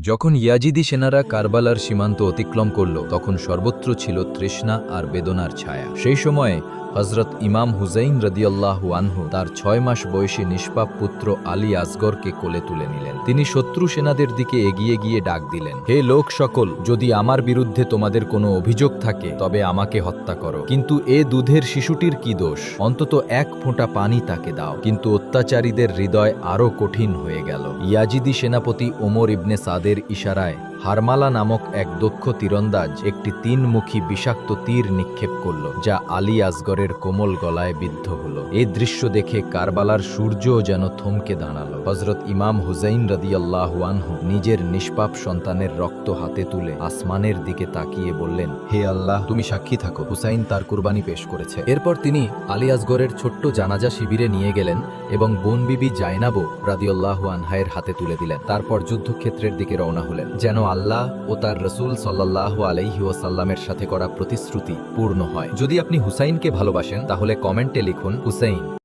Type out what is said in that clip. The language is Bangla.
যখন ইয়াজিদি সেনারা কারবালার সীমান্ত অতিক্রম করল, তখন সর্বত্র ছিল তৃষ্ণা আর বেদনার ছায়া। সেই সময়ে হজরত ইমাম হুজাইন রদিয়াল্লাহু আনহু তার ছয় মাস বয়সী নিষ্পাপ পুত্র আলী আসগরকে কোলে তুলে নিলেন। তিনি শত্রু সেনাদের দিকে এগিয়ে গিয়ে ডাক দিলেন, হে লোক সকল, যদি আমার বিরুদ্ধে তোমাদের কোনো অভিযোগ থাকে, তবে আমাকে হত্যা করো। কিন্তু এ দুধের শিশুটির কি দোষ? অন্তত এক ফোঁটা পানি তাকে দাও। কিন্তু অত্যাচারীদের হৃদয় আরও কঠিন হয়ে গেল। ইয়াজিদি সেনাপতি ওমর ইবনে সাদের ইশারায় হারমালা নামক এক দক্ষ তীরন্দাজ একটি তিনমুখী বিষাক্ত তীর নিক্ষেপ করল, যা আলী আসগরের কোমল গলায় বিদ্ধ হল। এই দৃশ্য দেখে কারবালার সূর্যও যেন থমকে দাঁড়াল। হজরত ইমাম হুজাইন রদিয়াল্লাহু নিজের নিষ্পাপ সন্তানের রক্ত হাতে তুলে আসমানের দিকে তাকিয়ে বললেন, হে আল্লাহ, তুমি সাক্ষী থাকো। হুসাইন তার কুরবানি পেশ করেছে। এরপর তিনি আলী আসগরের ছোট্ট জানাজা শিবিরে নিয়ে গেলেন এবং বোন বিবি জাইনাবো রাদিয়াল্লাহু আনহায়ের হাতে তুলে দিলেন। তারপর যুদ্ধক্ষেত্রের দিকে রওনা হলেন, যেন আল্লাহ ও তার রসুল সাল্লাহ আলাইহি ওয়াসাল্লামের সাথে করা প্রতিশ্রুতি পূর্ণ হয়। যদি আপনি হুসাইনকে ভালোবাসেন, তাহলে কমেন্টে লিখুন হুসাইন।